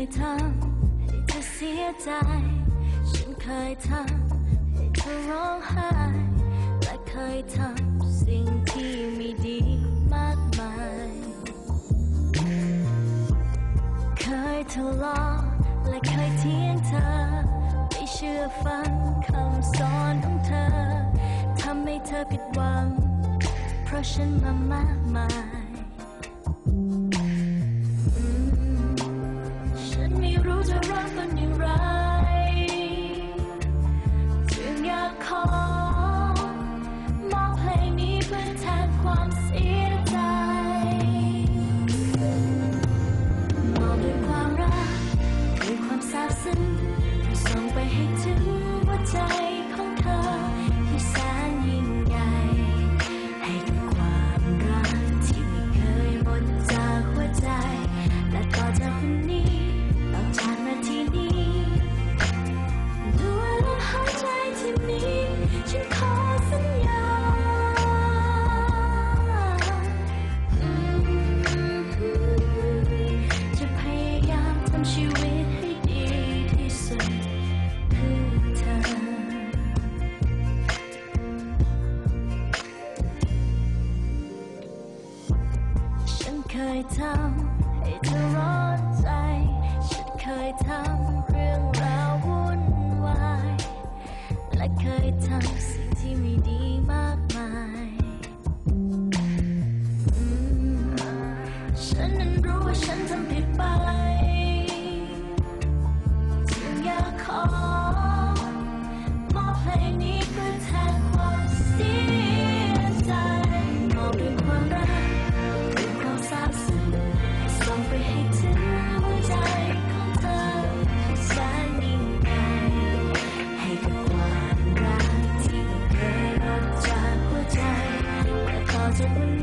ยทำให้เธอเสียใจ ฉันเคยทำให้เธอร้องไห้ และเคยทำสิ่งที่ไม่ดีมากมาย เคยทะเลาะและเคยเถียงเธอ ไม่เชื่อฟังคำสอนของเธอ ทำให้เธอผิดหวัง เพราะฉันมามากมาย เคยทำให้เธอร้อนใจ ฉันเคยทำเรื่องราววุ่นวาย และเคยทำสิ่งที่ไม่ดีมา concert